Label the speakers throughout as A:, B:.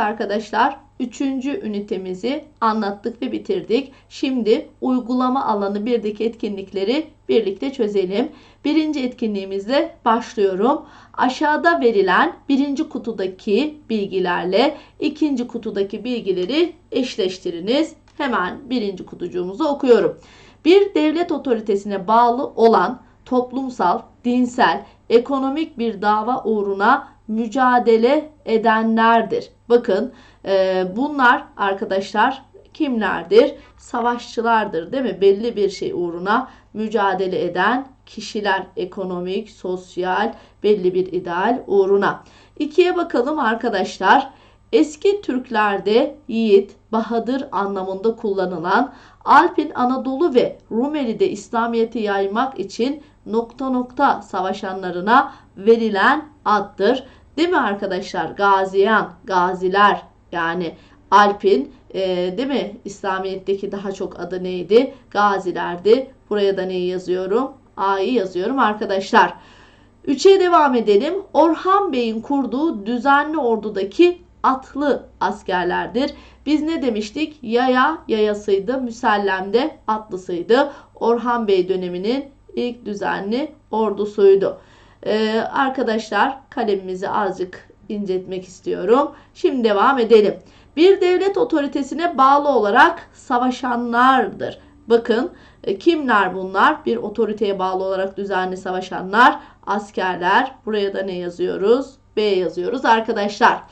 A: Arkadaşlar, üçüncü ünitemizi anlattık ve bitirdik. Şimdi uygulama alanı birdeki etkinlikleri birlikte çözelim. Birinci etkinliğimizle başlıyorum. Aşağıda verilen birinci kutudaki bilgilerle ikinci kutudaki bilgileri eşleştiriniz. Hemen birinci kutucuğumuzu okuyorum. Bir devlet otoritesine bağlı olan toplumsal, dinsel, ekonomik bir dava uğruna mücadele edenlerdir. Bakın e, bunlar arkadaşlar kimlerdir? Savaşçılardır değil mi? Belli bir şey uğruna mücadele eden kişiler ekonomik, sosyal, belli bir ideal uğruna. İkiye bakalım arkadaşlar. Eski Türklerde yiğit, bahadır anlamında kullanılan Alpin Anadolu ve Rumeli'de İslamiyet'i yaymak için nokta nokta savaşanlarına verilen addır. Değil mi arkadaşlar? Gaziyan, gaziler yani Alp'in e, değil mi? İslamiyet'teki daha çok adı neydi? Gazilerdi. Buraya da neyi yazıyorum? A'yı yazıyorum arkadaşlar. Üçe devam edelim. Orhan Bey'in kurduğu düzenli ordudaki atlı askerlerdir. Biz ne demiştik? Yaya yayasıydı, müsellemde atlısıydı. Orhan Bey döneminin ilk düzenli ordusuydu. Ee, arkadaşlar kalemimizi azıcık incetmek istiyorum. Şimdi devam edelim. Bir devlet otoritesine bağlı olarak savaşanlardır. Bakın e, kimler bunlar? Bir otoriteye bağlı olarak düzenli savaşanlar, askerler. Buraya da ne yazıyoruz? B yazıyoruz arkadaşlar.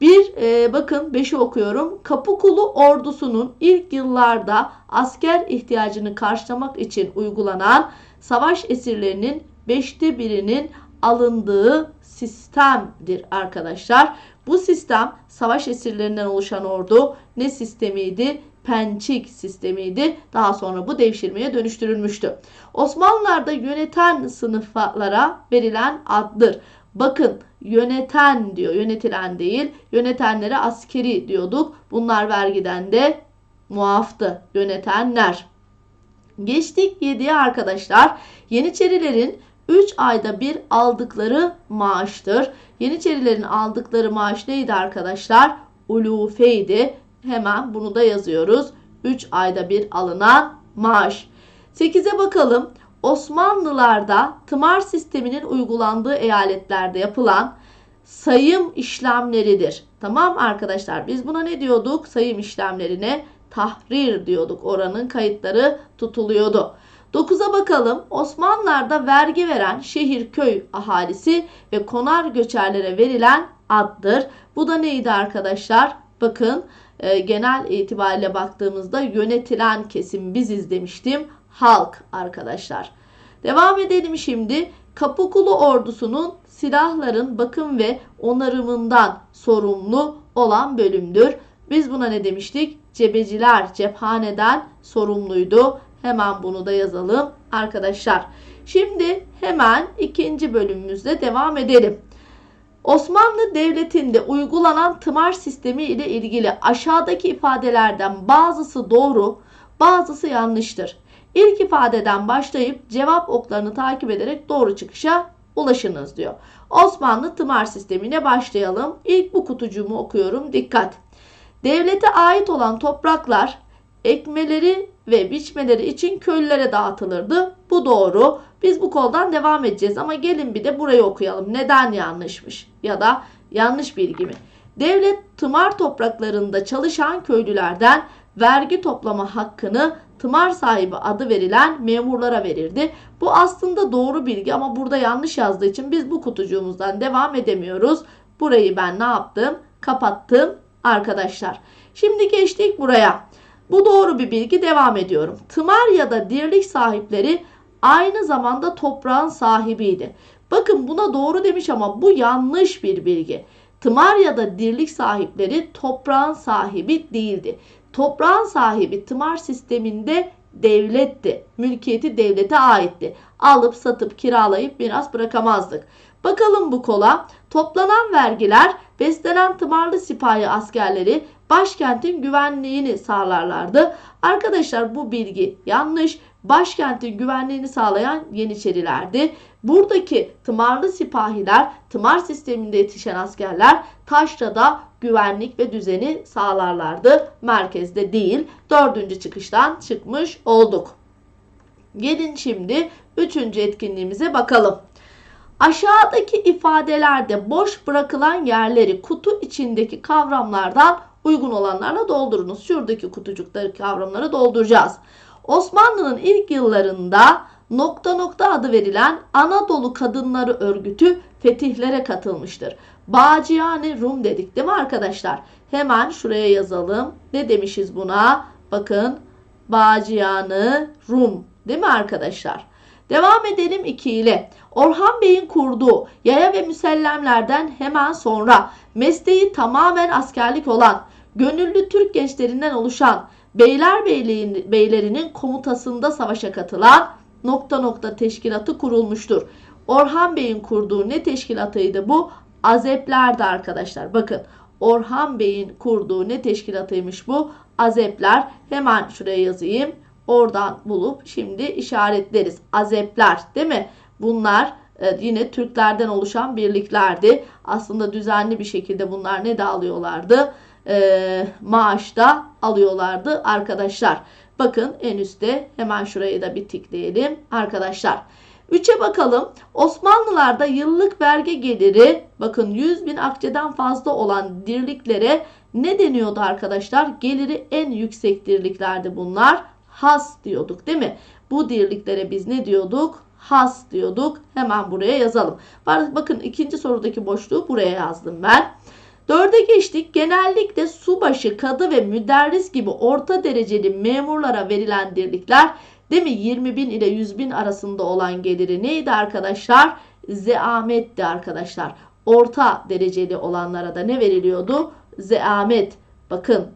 A: Bir e, bakın 5'i okuyorum. Kapıkulu ordusunun ilk yıllarda asker ihtiyacını karşılamak için uygulanan savaş esirlerinin beşte birinin alındığı sistemdir arkadaşlar. Bu sistem savaş esirlerinden oluşan ordu ne sistemiydi? Pençik sistemiydi. Daha sonra bu devşirmeye dönüştürülmüştü. Osmanlılar'da yöneten sınıflara verilen addır. Bakın yöneten diyor. Yönetilen değil. Yönetenlere askeri diyorduk. Bunlar vergiden de muaftı. Yönetenler. Geçtik 7'ye arkadaşlar. Yeniçerilerin 3 ayda bir aldıkları maaştır. Yeniçerilerin aldıkları maaş neydi arkadaşlar? Ulufeydi. Hemen bunu da yazıyoruz. 3 ayda bir alınan maaş. 8'e bakalım. Osmanlılarda tımar sisteminin uygulandığı eyaletlerde yapılan sayım işlemleridir. Tamam arkadaşlar biz buna ne diyorduk? Sayım işlemlerine tahrir diyorduk. Oranın kayıtları tutuluyordu. 9'a bakalım. Osmanlılar'da vergi veren şehir köy ahalisi ve konar göçerlere verilen addır. Bu da neydi arkadaşlar? Bakın e, genel itibariyle baktığımızda yönetilen kesim biziz demiştim. Halk arkadaşlar. Devam edelim şimdi. Kapıkulu ordusunun silahların bakım ve onarımından sorumlu olan bölümdür. Biz buna ne demiştik? Cebeciler cephaneden sorumluydu. Hemen bunu da yazalım arkadaşlar. Şimdi hemen ikinci bölümümüzde devam edelim. Osmanlı Devleti'nde uygulanan tımar sistemi ile ilgili aşağıdaki ifadelerden bazısı doğru, bazısı yanlıştır. İlk ifadeden başlayıp cevap oklarını takip ederek doğru çıkışa ulaşınız diyor. Osmanlı tımar sistemine başlayalım. İlk bu kutucuğumu okuyorum. Dikkat. Devlete ait olan topraklar ekmeleri ve biçmeleri için köylülere dağıtılırdı. Bu doğru. Biz bu koldan devam edeceğiz ama gelin bir de burayı okuyalım. Neden yanlışmış ya da yanlış bilgi mi? Devlet tımar topraklarında çalışan köylülerden vergi toplama hakkını tımar sahibi adı verilen memurlara verirdi. Bu aslında doğru bilgi ama burada yanlış yazdığı için biz bu kutucuğumuzdan devam edemiyoruz. Burayı ben ne yaptım? Kapattım arkadaşlar. Şimdi geçtik buraya. Bu doğru bir bilgi devam ediyorum. Tımar ya da dirlik sahipleri aynı zamanda toprağın sahibiydi. Bakın buna doğru demiş ama bu yanlış bir bilgi. Tımar ya da dirlik sahipleri toprağın sahibi değildi. Toprağın sahibi tımar sisteminde devletti. Mülkiyeti devlete aitti. Alıp satıp kiralayıp miras bırakamazdık. Bakalım bu kola. Toplanan vergiler beslenen tımarlı sipahi askerleri başkentin güvenliğini sağlarlardı. Arkadaşlar bu bilgi yanlış. Başkentin güvenliğini sağlayan Yeniçerilerdi. Buradaki tımarlı sipahiler, tımar sisteminde yetişen askerler taşrada güvenlik ve düzeni sağlarlardı. Merkezde değil. Dördüncü çıkıştan çıkmış olduk. Gelin şimdi üçüncü etkinliğimize bakalım. Aşağıdaki ifadelerde boş bırakılan yerleri kutu içindeki kavramlardan uygun olanlarla doldurunuz. Şuradaki kutucukları kavramları dolduracağız. Osmanlı'nın ilk yıllarında nokta nokta adı verilen Anadolu Kadınları Örgütü fetihlere katılmıştır. Bağcıyane Rum dedik değil mi arkadaşlar? Hemen şuraya yazalım. Ne demişiz buna? Bakın Bağcıyane Rum değil mi arkadaşlar? Devam edelim 2 ile. Orhan Bey'in kurduğu yaya ve müsellemlerden hemen sonra mesleği tamamen askerlik olan gönüllü Türk gençlerinden oluşan Beyler Beylerinin komutasında savaşa katılan nokta nokta teşkilatı kurulmuştur. Orhan Bey'in kurduğu ne teşkilatıydı bu? Azeplerdi arkadaşlar. Bakın Orhan Bey'in kurduğu ne teşkilatıymış bu? Azepler. Hemen şuraya yazayım. Oradan bulup şimdi işaretleriz. Azepler değil mi? Bunlar e, yine Türklerden oluşan birliklerdi. Aslında düzenli bir şekilde bunlar ne de alıyorlardı? E, maaş da alıyorlardı arkadaşlar. Bakın en üstte hemen şurayı da bir tikleyelim arkadaşlar. 3'e bakalım. Osmanlılarda yıllık vergi geliri bakın 100 bin akçeden fazla olan dirliklere ne deniyordu arkadaşlar? Geliri en yüksek dirliklerdi bunlar. Has diyorduk değil mi? Bu dirliklere biz ne diyorduk? Has diyorduk. Hemen buraya yazalım. Bakın ikinci sorudaki boşluğu buraya yazdım ben. Dörde geçtik. Genellikle subaşı, kadı ve müderris gibi orta dereceli memurlara verilen dirlikler değil mi? 20 bin ile 100 bin arasında olan geliri neydi arkadaşlar? Zeametti arkadaşlar. Orta dereceli olanlara da ne veriliyordu? Zeamet. Bakın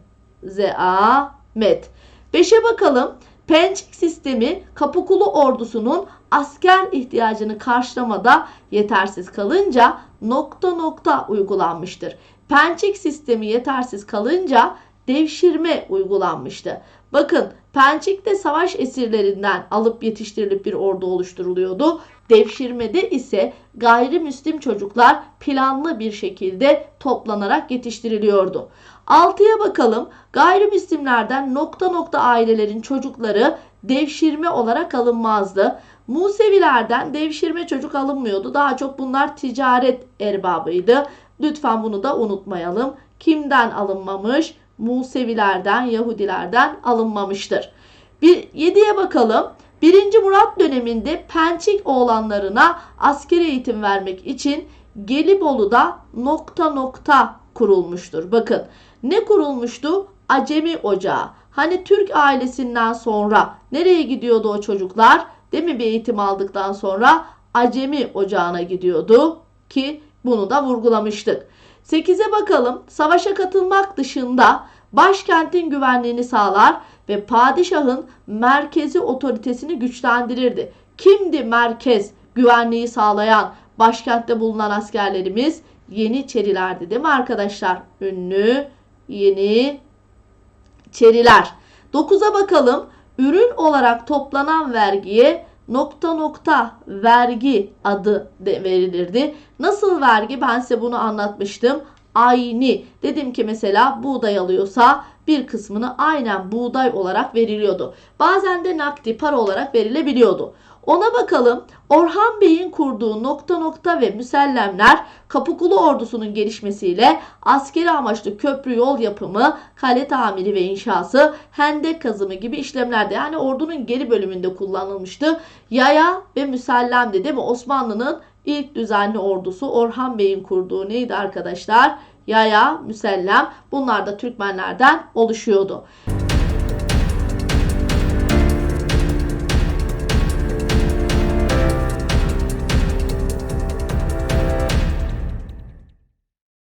A: zeamet. Beşe bakalım. Pençik sistemi Kapıkulu ordusunun asker ihtiyacını karşılamada yetersiz kalınca nokta nokta uygulanmıştır. Pençik sistemi yetersiz kalınca devşirme uygulanmıştı. Bakın Pençik'te savaş esirlerinden alıp yetiştirilip bir ordu oluşturuluyordu. Devşirmede ise gayrimüslim çocuklar planlı bir şekilde toplanarak yetiştiriliyordu. 6'ya bakalım. Gayrimüslimlerden nokta nokta ailelerin çocukları devşirme olarak alınmazdı. Musevilerden devşirme çocuk alınmıyordu. Daha çok bunlar ticaret erbabıydı. Lütfen bunu da unutmayalım. Kimden alınmamış? Musevilerden, Yahudilerden alınmamıştır. Bir 7'ye bakalım. 1. Murat döneminde Pençik oğlanlarına askeri eğitim vermek için Gelibolu'da nokta nokta kurulmuştur. Bakın ne kurulmuştu? Acemi Ocağı. Hani Türk ailesinden sonra nereye gidiyordu o çocuklar? Değil mi bir eğitim aldıktan sonra Acemi Ocağı'na gidiyordu ki bunu da vurgulamıştık. 8'e bakalım. Savaşa katılmak dışında başkentin güvenliğini sağlar ve padişahın merkezi otoritesini güçlendirirdi. Kimdi merkez güvenliği sağlayan başkentte bulunan askerlerimiz? Yeniçerilerdi değil mi arkadaşlar? Ünlü Yeniçeriler. 9'a bakalım. Ürün olarak toplanan vergiye nokta nokta vergi adı de verilirdi. Nasıl vergi? Ben size bunu anlatmıştım. Ayni. Dedim ki mesela buğday alıyorsa bir kısmını aynen buğday olarak veriliyordu. Bazen de nakdi para olarak verilebiliyordu. Ona bakalım. Orhan Bey'in kurduğu nokta nokta ve müsellemler Kapıkulu ordusunun gelişmesiyle askeri amaçlı köprü yol yapımı, kale tamiri ve inşası, hendek kazımı gibi işlemlerde yani ordunun geri bölümünde kullanılmıştı. Yaya ve müsellemdi değil mi? Osmanlı'nın ilk düzenli ordusu Orhan Bey'in kurduğu neydi arkadaşlar? Yaya, müsellem bunlar da Türkmenlerden oluşuyordu.